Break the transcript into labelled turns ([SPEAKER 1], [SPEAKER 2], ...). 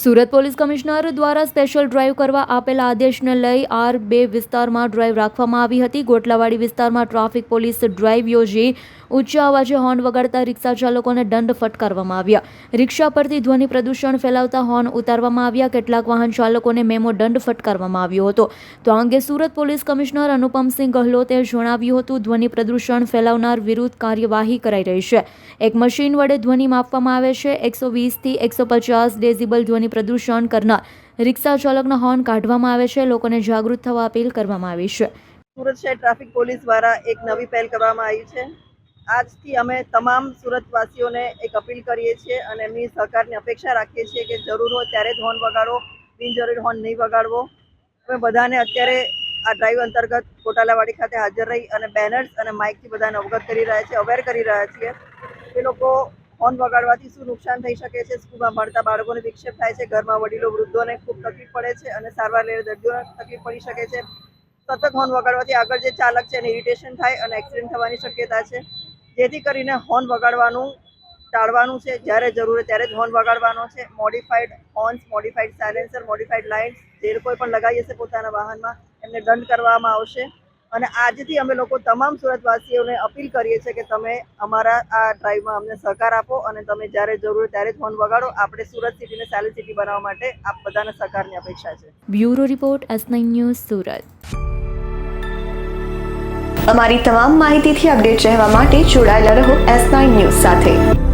[SPEAKER 1] Surat police commissioner દ્વારા special drive કરવા આપેલા આદેશને લઈ આર બે વિસ્તારમાં ડ્રાઈવ રાખવામાં આવી હતી. ગોટલાવાડી વિસ્તારમાં ટ્રાફિક પોલીસ ડ્રાઈવ યોજી ઊંચા અવાજે હોર્ન વગાડતા રિક્ષા ચાલકોને દંડ ફટકારવામાં આવ્યા. રિક્ષા પરથી ધ્વનિ પ્રદૂષણ ફેલાવતા હોર્ન ઉતારવામાં આવ્યા. કેટલાક વાહન ચાલકોને મેમો દંડ ફટકારવામાં આવ્યો હતો. તો આ અંગે સુરત પોલીસ કમિશનર અનુપમસિંહ ગહલોતે જણાવ્યું હતું, ધ્વનિ પ્રદૂષણ ફેલાવનાર વિરુદ્ધ કાર્યવાહી કરાઈ રહી છે. એક મશીન વડે ધ્વનિ માપવામાં આવે છે. એકસો વીસથી એકસો પચાસ ડેઝિબલ ધ્વનિ પ્રદૂષણ કરનાર રિક્ષા ચાલકના હોર્ન કાઢવામાં આવે છે. લોકોને જાગૃત થવા અપીલ કરવામાં આવી છે.
[SPEAKER 2] સુરત શહેર ટ્રાફિક પોલીસ દ્વારા એક નવી પહેલ કરવામાં આવી છે. આજથી અમે તમામ સુરતવાસીઓને એક અપીલ કરીએ છીએ અને એમની સહકારની અપેક્ષા રાખીએ છીએ કે જરૂર હોય ત્યારે જ હોર્ન વગાડો, બિનજરૂરી હોર્ન નહીં વગાડવો. અમે બધાને અત્યારે આ ડ્રાઈવ અંતર્ગત કોટાલાવાડી ખાતે હાજર રહી અને બેનર્સ અને માઇકથી બધાને અવગત કરી રહ્યા છીએ, અવેર કરી રહ્યા છીએ. એ લોકો હોર્ન વગાડવાથી શું નુકસાન થઈ શકે છે? સ્કૂલમાં ભણતા બાળકોને વિક્ષેપ થાય છે? ઘરમાં વડીલો, વૃદ્ધોને ખૂબ તકલીફ પડે છે અને સારવાર લેવા દર્દીઓને તકલીફ પડી શકે છે? સતત હોર્ન વગાડવાથી આગળ જે ચાલક છે એને ઇરિટેશન થાય અને એક્સિડન્ટ થવાની શક્યતા છે. જેથી કરીને હોર્ન વગાડવાનું ટાળવાનું છે. જ્યારે જરૂર ત્યારે જ હોર્ન વગાડવાનો છે. Modified horns modified silencer modified lights જે કોઈ પણ લગાવી હશે પોતાના વાહનમાં, એમને દંડ કરવામાં આવશે. અને આજથી અમે લોકો તમામ સુરતવાસીઓને અપીલ કરીએ છીએ કે તમે અમારા આ ડ્રાઈવમાં અમને સહકાર આપો અને તમે જ્યારે જરૂર ત્યારે જ ફોન વગાડો. આપણે સુરત સિટીને સારી સિટી બનાવવા માટે આપ બધાના સહકારની અપેક્ષા છે.
[SPEAKER 1] Bureau report S news Surat.
[SPEAKER 3] અમારી તમામ માહિતીથી અપડેટ રહેવા માટે જોડાયેલા રહો એસ નાઇન ન્યૂઝ સાથે.